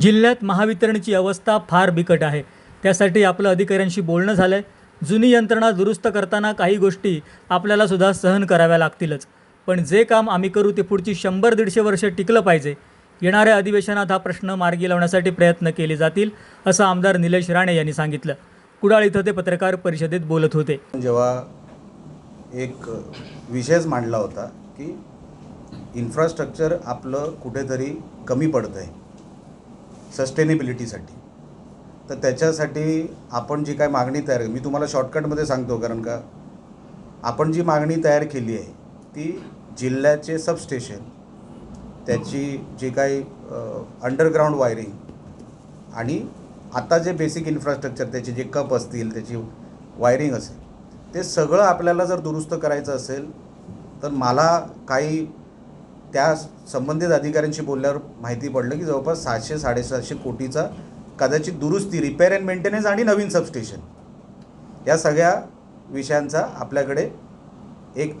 जिल्ह्यात महावितरणची अवस्था फार बिकट आहे. त्यासाठी आपलं अधिकाऱ्यांशी बोलणं झालं आहे जुनी यंत्रणा दुरुस्त करताना काही गोष्टी आपल्याला सुद्धा सहन कराव्या लागतीलच. पण जे काम आम्ही करू ते पुढची शंभर दीडशे वर्ष टिकलं पाहिजे. येणाऱ्या अधिवेशनात हा प्रश्न मार्गी लावण्यासाठी प्रयत्न केले जातील असं आमदार निलेश राणे यांनी सांगितलं. कुडाळ इथं ते पत्रकार परिषदेत बोलत होते. जेव्हा एक विषयच मांडला होता की इन्फ्रास्ट्रक्चर आपलं कुठेतरी कमी पडतं आहे सस्टेनेबिलिटीसाठी. तर त्याच्यासाठी आपण जी काय मागणी तयार मी तुम्हाला शॉर्टकटमध्ये सांगतो कारण का आपण जी मागणी तयार केली आहे ती जिल्ह्याचे सबस्टेशन त्याची जी काही अंडरग्राऊंड वायरिंग आणि आता जे बेसिक इन्फ्रास्ट्रक्चर त्याचे जे कप असतील त्याची वायरिंग असेल ते सगळं आपल्याला जर दुरुस्त करायचं असेल तर मला काही त्या संबंधित अधिकाऱ्यांशी बोलल्यावर माहिती पडलं की जवळपास सहाशे साडेसातशे कोटीचा कदाचित दुरुस्ती रिपेअर अँड मेंटेनन्स आणि नवीन सबस्टेशन या सगळ्या विषयांचा आपल्याकडे एक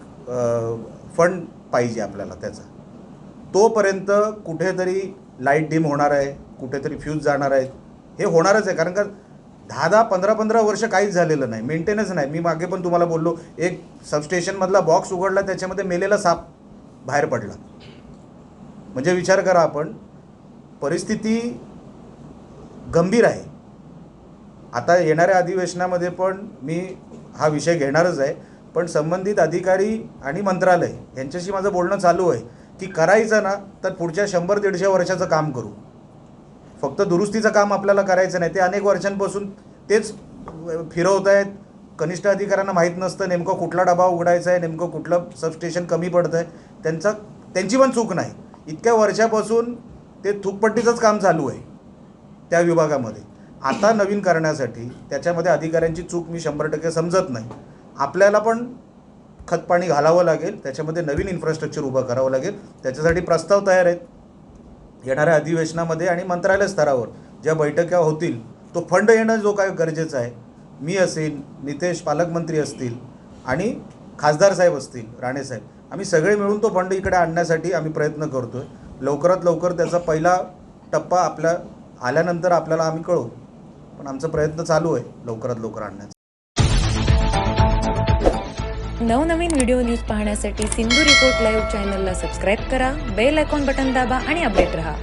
फंड पाहिजे आपल्याला त्याचा. तोपर्यंत कुठेतरी लाइट डिम होणार आहे कुठेतरी फ्यूज जाणार आहेत हे होणारच आहे कारण का दहा दहा पंधरा पंधरा वर्ष काहीच झालेलं नाही. मेंटेनन्स नाही. मी मागे पण तुम्हाला बोललो एक सबस्टेशनमधला बॉक्स उघडला त्याच्यामध्ये मेलेला साप बाहेर पडला. म्हणजे विचार करा आपण परिस्थिती गंभीर आहे. आता येणाऱ्या अधिवेशनामध्ये पण मी हा विषय घेणारच आहे पण संबंधित अधिकारी आणि मंत्रालय यांच्याशी माझं बोलणं चालू आहे की करायचं ना तर पुढच्या शंभर दीडशे वर्षाचं काम करू. फक्त दुरुस्तीचं काम आपल्याला करायचं नाही ते अनेक वर्षांपासून तेच फिरवत आहेत कनिष्ठ अधिकाऱ्यांना माहीत नसतं नेमकं कुठला डबा उघडायचा आहे नेमकं कुठलं सबस्टेशन कमी पडतं आहे त्यांचा त्यांची पण चूक नाही. इतक्या वर्षापासून ते थुकपट्टीचंच काम चालू आहे त्या विभागामध्ये. आता नवीन करण्यासाठी त्याच्यामध्ये अधिकाऱ्यांची चूक मी शंभर टक्के समजत नाही. आपल्याला पण खतपाणी घालावं लागेल त्याच्यामध्ये नवीन इन्फ्रास्ट्रक्चर उभं करावं लागेल त्याच्यासाठी प्रस्ताव तयार आहेत. येणाऱ्या अधिवेशनामध्ये आणि मंत्रालय स्तरावर ज्या बैठका होतील तो फंड येणं जो काय गरजेचं आहे मी असेल नितेश पालकमंत्री असतील आणि खासदार साहेब असतील राणे साहेब आम्ही सगळे मिळून तो फंड इकडे आणण्यासाठी आम्ही प्रयत्न करतो आहे लवकरात लवकर त्याचा पहिला टप्पा आपल्या आल्यानंतर आपल्याला आम्ही कळू पण आमचा प्रयत्न चालू आहे लवकरात लवकर आणण्याचा. नवनवीन व्हिडिओ न्यूज पाहण्यासाठी सिंधू रिपोर्ट लाईव्ह चॅनलला सबस्क्राईब करा बेल आयकॉन बटन दाबा आणि अपडेट रहा.